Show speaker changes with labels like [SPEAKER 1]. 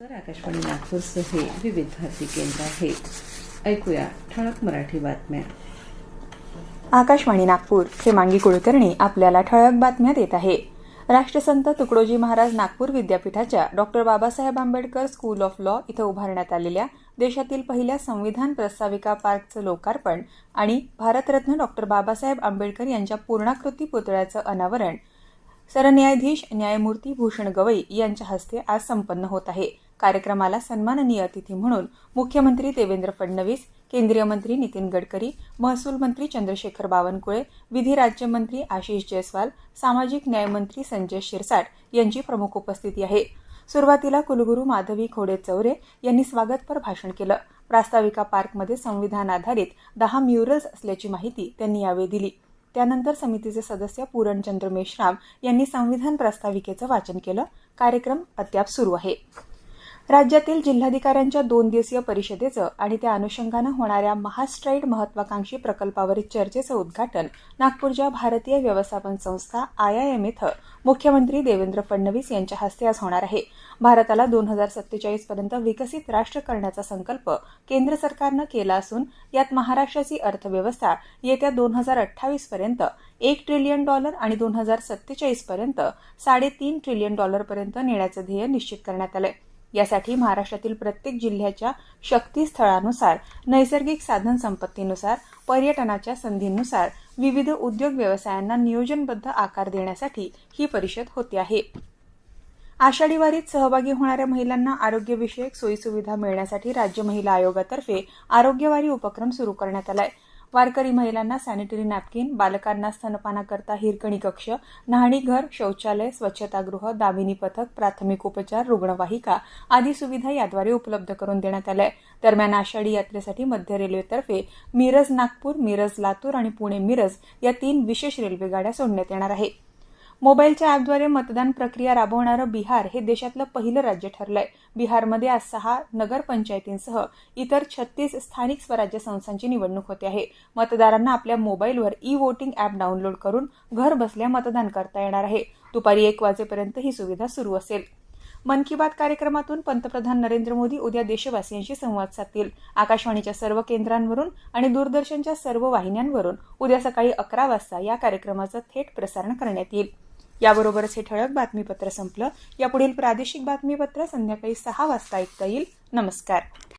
[SPEAKER 1] तर आकाशवाणी नागपूरचं हे विविध भारती केंद्र आहे ऐकूया ठळक मराठी बातम्या
[SPEAKER 2] आकाशवाणी नागपूर मांगी कुळकर्णी आपल्याला ठळक बातम्या देत आहे राष्ट्रसंत तुकडोजी महाराज नागपूर विद्यापीठाच्या doctor Babasaheb Ambedkar school of law इथं उभारण्यात आलेल्या देशातील पहिल्या संविधान प्रस्ताविका पार्कचं लोकार्पण आणि भारतरत्न डॉक्टर बाबासाहेब आंबेडकर यांच्या पूर्णाकृती पुतळ्याचं अनावरण सरन्यायाधीश न्यायमूर्ती भूषण गवई यांच्या हस्ते आज संपन्न होत आहे कार्यक्रमाला सन्माननीय अतिथी म्हणून मुख्यमंत्री देवेंद्र फडणवीस केंद्रीय मंत्री नितीन गडकरी महसूल मंत्री चंद्रशेखर बावनकुळे विधी राज्यमंत्री आशिष जयस्वाल सामाजिक न्यायमंत्री संजय शिरसाट यांची प्रमुख उपस्थिती आहे सुरुवातीला कुलगुरू माधवी खोडे चौरे यांनी स्वागतपर भाषण केलं प्रास्ताविका पार्कमध्ये संविधान आधारित दहा म्युरल्स असल्याची माहिती त्यांनी यावेळी दिली त्यानंतर समितीचे सदस्य पूरणचंद्र मेश्राम यांनी संविधान प्रास्ताविकेचं वाचन केलं कार्यक्रम अद्याप सुरू आहे राज्यातील जिल्हाधिकाऱ्यांच्या दोन दिवसीय परिषदेचं आणि त्या अनुषंगानं होणाऱ्या महास्ट्राईड महत्वाकांक्षी प्रकल्पावरील चर्चेचं उद्घाटन नागपूरच्या भारतीय व्यवस्थापन संस्था आयआयएम इथं मुख्यमंत्री देवेंद्र फडणवीस यांच्या हस्ते आज होणार आहे भारताला दोन हजार सत्तेचाळीस पर्यंत विकसित राष्ट्र करण्याचा संकल्प केंद्र सरकारनं केला असून यात महाराष्ट्राची अर्थव्यवस्था येत्या दोन हजार अठ्ठावीसपर्यंत पर्यंत एक ट्रिलियन डॉलर आणि दोन हजार सत्तेचाळीस पर्यंत साडेतीन ट्रिलियन डॉलरपर्यंत नेण्याचं ध्येय निश्चित करण्यात आलं आहे यासाठी महाराष्ट्रातील प्रत्येक जिल्ह्याच्या शक्तीस्थळानुसार नैसर्गिक साधन संपत्तीनुसार पर्यटनाच्या संधींनुसार विविध उद्योग व्यवसायांना नियोजनबद्ध आकार देण्यासाठी ही परिषद होते आहे आषाढी वारीत सहभागी होणाऱ्या महिलांना आरोग्यविषयक सोयीसुविधा मिळण्यासाठी राज्य महिला आयोगातर्फे आरोग्यवारी उपक्रम सुरू करण्यात आला आहे वारकरी महिलांना सॅनिटरी नॅपकिन बालकांना स्तनपानाकरता हिरकणी कक्ष घर शौचालय स्वच्छतागृह दामिनी पथक प्राथमिक उपचार रुग्णवाहिका आदी सुविधा याद्वारे उपलब्ध करून देण्यात आल्या दरम्यान आषाढी यात्रेसाठी मध्य रेल्वेतर्फे मिरज नागपूर मिरज लातूर आणि पुणे मिरज या तीन विशेष रेल्वेगाड्या सोडण्यात येणार आहेत मोबाईलच्या ॲपद्वारे मतदान प्रक्रिया राबवणारं बिहार हे देशातलं पहिलं राज्य ठरलंय बिहारमध्ये आज सहा नगरपंचायतींसह इतर छत्तीस स्थानिक स्वराज्य संस्थांची निवडणूक होते आहे मतदारांना आपल्या मोबाईलवर ई वोटिंग ॲप डाऊनलोड करून घर बसल्या मतदान करता येणार आहे दुपारी एक वाजेपर्यंत ही सुविधा सुरू असेल मन की बात कार्यक्रमातून पंतप्रधान नरेंद्र मोदी उद्या देशवासियांशी संवाद साधतील आकाशवाणीच्या सर्व केंद्रांवरून आणि दूरदर्शनच्या सर्व वाहिन्यांवरून उद्या सकाळी अकरा वाजता या कार्यक्रमाचं थेट प्रसारण करण्यात येईल याबरोबरच हे ठळक बातमीपत्र संपलं यापुढील प्रादेशिक बातमीपत्र संध्याकाळी सहा वाजता ऐकता येईल नमस्कार